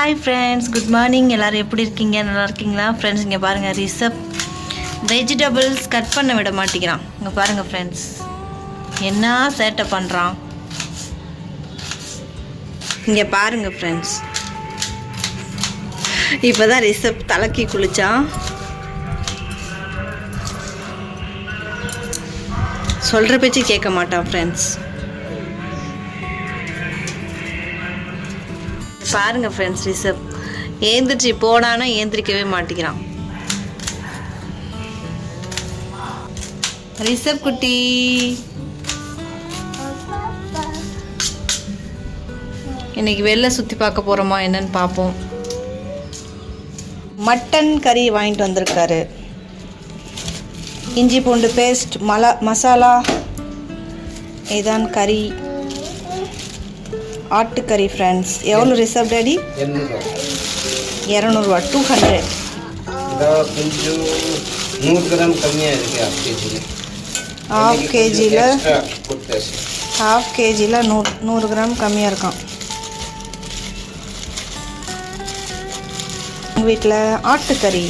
Hi friends good morning எல்லோரும் எப்படி இருக்கீங்க? நல்லா இருக்கீங்களா? ஃப்ரெண்ட்ஸ் இங்கே பாருங்கள் ரிசப் வெஜிடபிள்ஸ் கட் பண்ண விட மாட்டேங்கிறான். இங்கே பாருங்கள் ஃப்ரெண்ட்ஸ் என்ன சேட்டை பண்ணுறான் இங்கே பாருங்கள் ஃப்ரெண்ட்ஸ் இப்போ தான் ரிசப் தலைக்கி குளித்தான் சொல்கிற பேச்சு கேட்க மாட்டான் ஃப்ரெண்ட்ஸ் பாருங்கள் ஃப்ரெண்ட்ஸ் ரிசப் ஏந்திரிச்சு போனான்னா ஏந்திரிக்கவே மாட்டேங்கிறான். ரிசப் குட்டி. இன்னைக்கு வெளில சுற்றி பார்க்க போகிறோமா என்னன்னு பார்ப்போம். மட்டன் கறி வாங்கிட்டு வந்திருக்காரு. இஞ்சி பூண்டு பேஸ்ட் மலா மசாலா இதான் கறி. ஆட்டுக்கறி ஃப்ரெண்ட்ஸ் எவ்வளோ ரிசர்வ் டேடி இரநூறுவா. டூ ஹண்ட்ரட் கிராம் ஹாஃப் கேஜியில் ஹாஃப் கேஜியில் நூறு நூறு கிராம் கம்மியாக இருக்கான். எங்கள் வீட்டில் ஆட்டுக்கறி?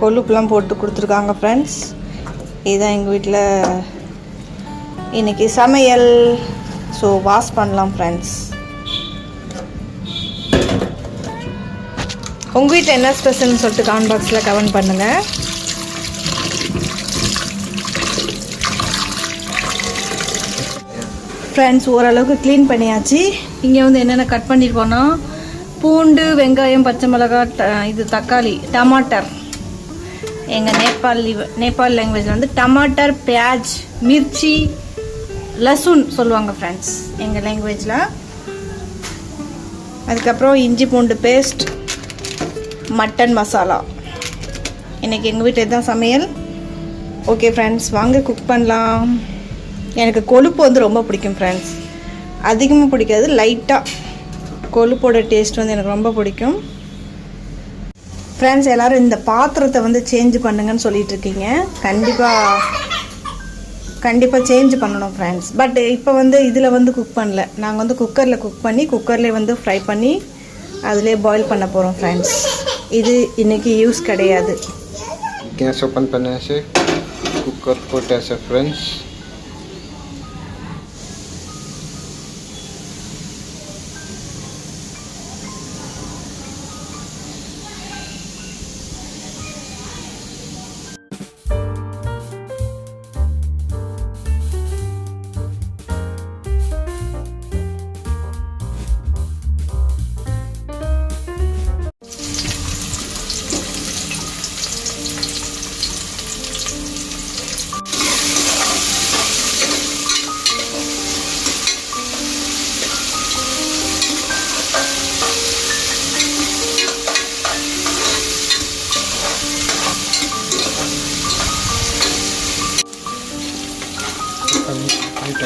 கொழுப்புலாம் போட்டு கொடுத்துருக்காங்க ஃப்ரெண்ட்ஸ் இதுதான் எங்கள் வீட்டில் இன்றைக்கி சமையல். ஸோ வாஷ் பண்ணலாம் ஃப்ரெண்ட்ஸ் உங்கள் வீட்டில் என்ன ஸ்பெஷல்னு சொல்லிட்டு காமெண்ட் பாக்ஸில் கமெண்ட் பண்ணுங்கள் ஃப்ரெண்ட்ஸ் ஓரளவுக்கு க்ளீன் பண்ணியாச்சு. இங்கே வந்து என்னென்ன கட் பண்ணியிருக்கோன்னா பூண்டு வெங்காயம் பச்சை மிளகாய் இது தக்காளி டமாட்டர். எங்கள் நேபாள் நேபாள் லாங்குவேஜில் வந்து டமாட்டர் பியாஜ் மிர்ச்சி லசுன் சொல்லுவாங்க ஃப்ரெண்ட்ஸ் எங்கள் லாங்குவேஜில் அதுக்கப்புறம் இஞ்சி பூண்டு பேஸ்ட் மட்டன் மசாலா இன்றைக்கி எங்கள் வீட்டில் தான் சமையல். ஓகே ஃப்ரெண்ட்ஸ் வாங்க குக் பண்ணலாம். எனக்கு கொழுப்பு வந்து ரொம்ப பிடிக்கும் ஃப்ரெண்ட்ஸ் அதிகமாக பிடிக்காது லைட்டாக கொழுப்போட டேஸ்ட் வந்து எனக்கு ரொம்ப பிடிக்கும். ஃப்ரெண்ட்ஸ் எல்லோரும் இந்த பாத்திரத்தை வந்து சேஞ்ச் பண்ணுங்கன்னு சொல்லிட்டு இருக்கீங்க கண்டிப்பாக கண்டிப்பாக சேஞ்ச் பண்ணணும் ஃப்ரெண்ட்ஸ் பட் இப்போ வந்து இதில் வந்து குக் பண்ணல. நாங்கள் வந்து குக்கரில் குக் பண்ணி குக்கர்லேயே வந்து ஃப்ரை பண்ணி அதிலே பாயில் பண்ண போகிறோம் ஃப்ரெண்ட்ஸ் இது இன்றைக்கி யூஸ் கிடையாது. கேஸ் ஓப்பன் பண்ணாச்சு குக்கர் போட்டாச்சு ஃப்ரெண்ட்ஸ்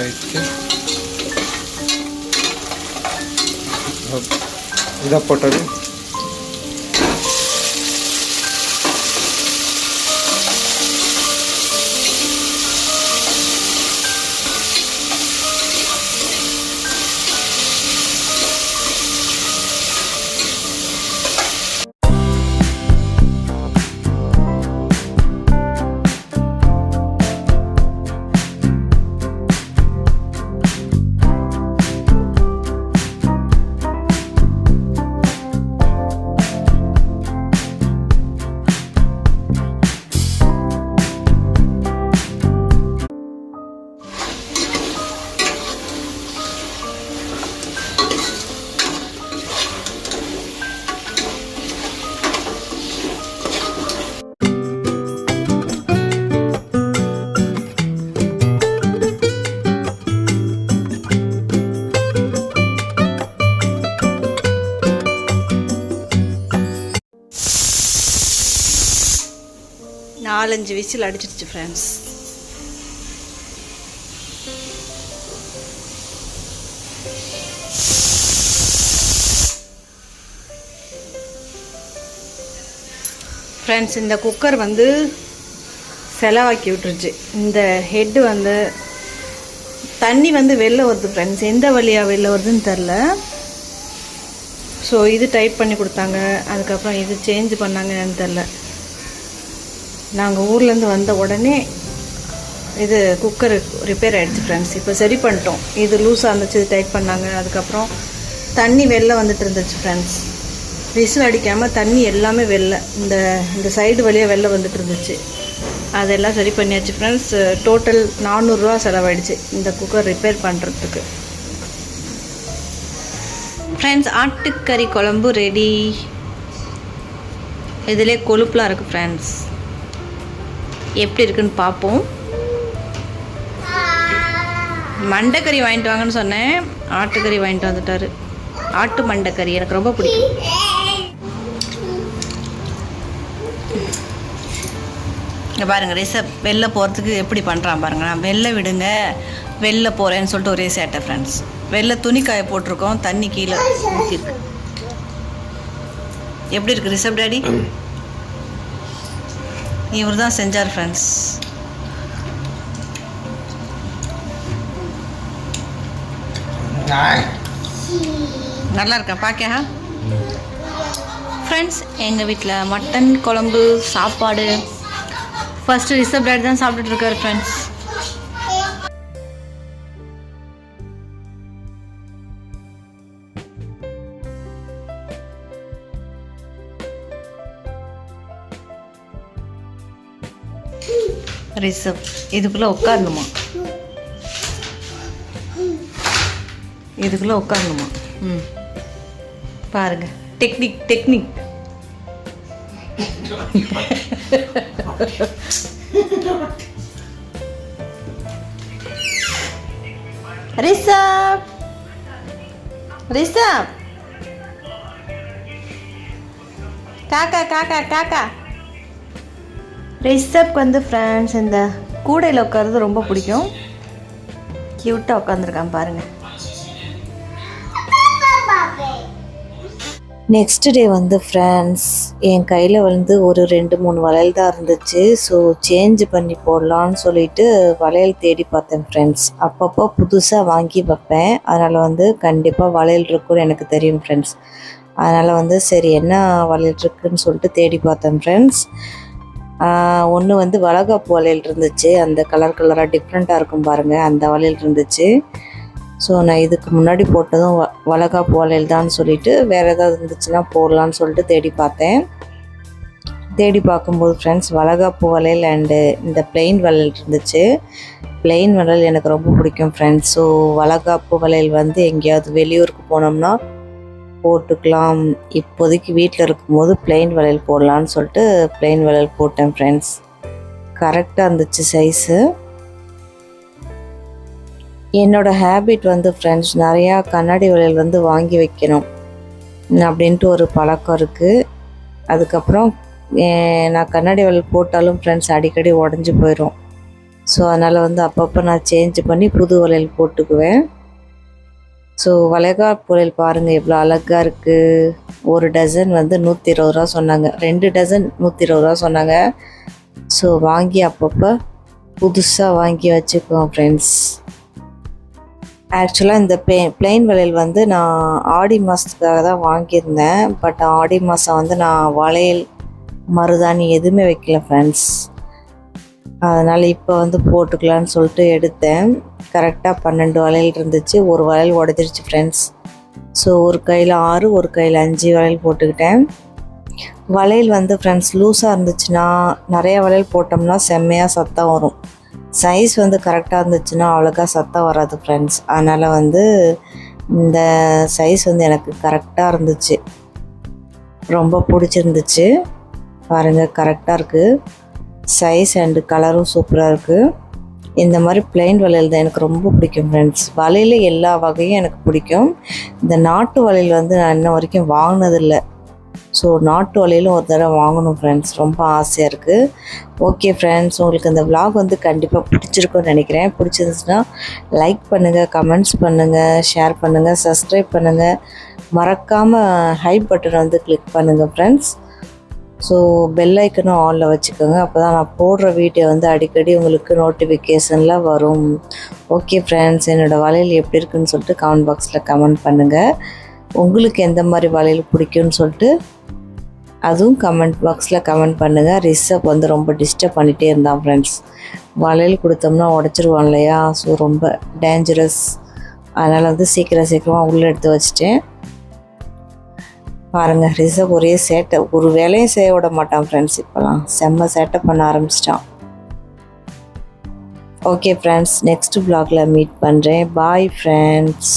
साइड के इधर पटरी। நாலஞ்சு விசில் அடிச்சிருச்சு ஃப்ரெண்ட்ஸ் ஃப்ரெண்ட்ஸ் இந்த குக்கர் வந்து செலவாக்கி விட்டுருச்சு. இந்த ஹெட்டு வந்து தண்ணி வந்து வெளில வருது ஃப்ரெண்ட்ஸ் எந்த வழியாக வெளில வருதுன்னு தெரில ஸோ இது டைப் பண்ணி கொடுத்தாங்க. அதுக்கப்புறம் இது சேஞ்ச் பண்ணாங்கன்னு தெரில நாங்கள் ஊர்லேருந்து வந்த உடனே இது குக்கர் ரிப்பேர் ஆகிடுச்சு ஃப்ரெண்ட்ஸ் இப்போ சரி பண்ணிட்டோம். இது லூஸாக இருந்துச்சு இது டைட் பண்ணாங்க. அதுக்கப்புறம் தண்ணி வெளில வந்துட்டு இருந்துச்சு ஃப்ரெண்ட்ஸ் விசில் அடிக்காமல் தண்ணி எல்லாமே வெளில இந்த இந்த சைடு வழியாக வெளில வந்துட்டு இருந்துச்சு. அதெல்லாம் சரி பண்ணியாச்சு ஃப்ரெண்ட்ஸ் டோட்டல் நானூறுரூவா செலவாயிடுச்சு இந்த குக்கர் ரிப்பேர் பண்ணுறதுக்கு ஃப்ரெண்ட்ஸ் ஆட்டுக்கறி குழம்பு ரெடி இதிலே கொழுப்புலாம் இருக்குது ஃப்ரெண்ட்ஸ் எப்படி இருக்குன்னு பார்ப்போம் மண்டைக்கறி வாங்கிட்டு வாங்கன்னு சொன்னேன். ஆட்டுக்கறி வாங்கிட்டு வந்துட்டாரு. ஆட்டு மண்டைக்கறி எனக்கு ரொம்ப பிடிக்கும். இங்கே பாருங்கள் ரிசப் வெளில போகிறதுக்கு எப்படி பண்ணுறான் பாருங்கள் நான் வெளில விடுங்க வெளில போகிறேன்னு சொல்லிட்டு ஒரே சேட்டை ஃப்ரெண்ட்ஸ் வெளில துணி காய போட்டிருக்கோம் தண்ணி கீழே ஊற்றிருக்கு எப்படி இருக்கு ரிசப் டேடி? இவர் தான் செஞ்சார் ஃப்ரெண்ட்ஸ் நல்லா இருக்கா பாக்கியா? ஃப்ரெண்ட்ஸ் எங்கள் வீட்டில் மட்டன் குழம்பு சாப்பாடு. ஃபஸ்ட்டு ரிசப் டாடி தான் சாப்பிட்டுட்டு இருக்காரு ஃப்ரெண்ட்ஸ் ரிசப் இதுக்குள்ளே உட்காரணுமா? இதுக்குள்ளே உட்காரணுமா? ம். பாருங்க. Technique technique. ரிசப் ரிசப் காக்கா காக்கா காக்கா. ரிஷப்க்கு வந்து ஃப்ரெண்ட்ஸ் இந்த கூடையில் உட்கார்றது ரொம்ப பிடிக்கும். க்யூட்டாக உட்காந்துருக்கான் பாருங்கள் நெக்ஸ்ட் டே வந்து ஃப்ரெண்ட்ஸ் என் கையில் வந்து ஒரு ரெண்டு மூணு வளையல் தான் இருந்துச்சு. ஸோ சேஞ்ச் பண்ணி போடலான்னு சொல்லிட்டு வளையல் தேடி பார்த்தேன் ஃப்ரெண்ட்ஸ் அப்பப்போ புதுசாக வாங்கி வைப்பேன். அதனால் வந்து கண்டிப்பாக வளையல் இருக்குன்னு எனக்கு தெரியும் ஃப்ரெண்ட்ஸ் அதனால் வந்து சரி என்ன வளையல் இருக்குன்னு சொல்லிட்டு தேடி பார்த்தேன் ஃப்ரெண்ட்ஸ் ஒன்று வந்து வளகாப்பு வளையல் இருந்துச்சு. அந்த கலர் கலராக டிஃப்ரெண்ட்டாக இருக்கும் பாருங்கள் அந்த வளையல் இருந்துச்சு. ஸோ நான் இதுக்கு முன்னாடி போட்டதும் வ வளகாப்பு வளையல் தான் சொல்லிட்டு வேறு ஏதாவது இருந்துச்சுன்னா போடலான்னு சொல்லிட்டு தேடி பார்த்தேன். தேடி பார்க்கும்போது ஃப்ரெண்ட்ஸ் வளகாப்பு வளையல் அண்டு இந்த பிளெயின் வளையல் இருந்துச்சு. பிளெயின் வளையல் எனக்கு ரொம்ப பிடிக்கும் ஃப்ரெண்ட்ஸ் ஸோ வளகாப்பு வளையல் வந்து எங்கேயாவது வெளியூருக்கு போனோம்னா போட்டுக்கலாம். இப்போதைக்கு வீட்டில் இருக்கும்போது பிளெயின் வளையல் போடலான்னு சொல்லிட்டு பிளெயின் வளையல் போட்டேன் ஃப்ரெண்ட்ஸ் கரெக்டாக இருந்துச்சு சைஸு என்னோடய ஹேபிட் வந்து ஃப்ரெண்ட்ஸ் நிறையா கண்ணாடி வளையல் வந்து வாங்கி வைக்கணும் அப்படின்ட்டு ஒரு பழக்கம் இருக்குது அதுக்கப்புறம் நான் கண்ணாடி வளையல் போட்டாலும் ஃப்ரெண்ட்ஸ் அடிக்கடி உடஞ்சி போயிடும் ஸோ அதனால் வந்து அப்பப்போ நான் சேஞ்ச் பண்ணி புது வளையல் போட்டுக்குவேன். ஸோ வளைகாப்பு புயல் பாருங்கள் எவ்வளோ அழகாக இருக்குது ஒரு டசன் வந்து நூற்றி இருபது ரூபா சொன்னாங்க. ரெண்டு டசன் நூற்றி இருபது ரூபா சொன்னாங்க. ஸோ வாங்கி அப்பப்போ புதுசாக வாங்கி வச்சுக்குவோம் ஃப்ரெண்ட்ஸ் ஆக்சுவலாக இந்த ப்ளே பிளெயின் வளையல் வந்து நான் ஆடி மாதத்துக்காக தான் வாங்கியிருந்தேன். பட் ஆடி மாதம் வந்து நான் வளையல் மருதாணி எதுவுமே வைக்கல ஃப்ரெண்ட்ஸ் அதனால் இப்போ வந்து போட்டுக்கலான்னு சொல்லிட்டு எடுத்தேன். கரெக்டாக பன்னெண்டு வளையல் இருந்துச்சு. ஒரு வளையல் உடஞ்சிருச்சு ஃப்ரெண்ட்ஸ் ஸோ ஒரு கையில் ஆறு ஒரு கையில் அஞ்சு வளையல் போட்டுக்கிட்டேன். வளையல் வந்து ஃப்ரெண்ட்ஸ் லூஸாக இருந்துச்சுன்னா நிறைய வளையல் போட்டோம்னா செம்மையாக சத்தம் வரும். சைஸ் வந்து கரெக்டாக இருந்துச்சுன்னா அவ்வளோக்கா சத்தம் வராது ஃப்ரெண்ட்ஸ் அதனால் வந்து இந்த சைஸ் வந்து எனக்கு கரெக்டாக இருந்துச்சு. ரொம்ப பிடிச்சிருந்துச்சு. பாருங்கள் கரெக்டாக இருக்குது சைஸ் அண்டு கலரும் சூப்பராக இருக்குது இந்த மாதிரி பிளைன் வளையல் தான் எனக்கு ரொம்ப பிடிக்கும் ஃப்ரெண்ட்ஸ் வளையல் எல்லா வகையும் எனக்கு பிடிக்கும். இந்த நாட்டு வளையல் வந்து நான் இன்ன வரைக்கும் வாங்கினதில்லை. ஸோ நாட்டு வலையிலும் ஒரு தடவை வாங்கணும் ஃப்ரெண்ட்ஸ் ரொம்ப ஆசையாக இருக்குது ஓகே ஃப்ரெண்ட்ஸ் உங்களுக்கு இந்த vlog வந்து கண்டிப்பாக பிடிச்சிருக்கும்னு நினைக்கிறேன். பிடிச்சிருந்துச்சுன்னா லைக் பண்ணுங்கள் கமெண்ட்ஸ் பண்ணுங்கள் ஷேர் பண்ணுங்கள் சப்ஸ்கிரைப் பண்ணுங்கள் மறக்காமல் ஹை பட்டன் வந்து கிளிக் பண்ணுங்கள் ஃப்ரெண்ட்ஸ் ஸோ பெல் ஐக்கனும் ஆனில் வச்சுக்கோங்க. அப்போ தான் நான் போடுற வீடியோ வந்து அடிக்கடி உங்களுக்கு நோட்டிஃபிகேஷனில் வரும். ஓகே ஃப்ரெண்ட்ஸ் என்னோடய வளையல் எப்படி இருக்குன்னு சொல்லிட்டு கமெண்ட் பாக்ஸில் கமெண்ட் பண்ணுங்கள் உங்களுக்கு எந்த மாதிரி வளையல் பிடிக்கும்னு சொல்லிட்டு அதுவும் கமெண்ட் பாக்ஸில் கமெண்ட் பண்ணுங்கள் ரிஷப் வந்து ரொம்ப டிஸ்டர்ப் பண்ணிகிட்டே இருந்தான் ஃப்ரெண்ட்ஸ் வளையல் கொடுத்தோம்னா உடச்சிருவான் இல்லையா? ஸோ ரொம்ப டேஞ்சரஸ் அதனால் வந்து சீக்கிரம் சீக்கிரமாக உள்ளே எடுத்து வச்சிட்டேன். பாருங்கள் ரிஷப் ஒரே சேட்டை. ஒரு வேலையும் செய்ய விட மாட்டான் ஃப்ரெண்ட்ஸ் இப்போலாம் செம்ம சேட்டை பண்ண ஆரம்பிச்சிட்டான். ஓகே ஃப்ரெண்ட்ஸ் நெக்ஸ்ட் vlogல மீட் பண்ணுறேன் பாய் ஃப்ரெண்ட்ஸ்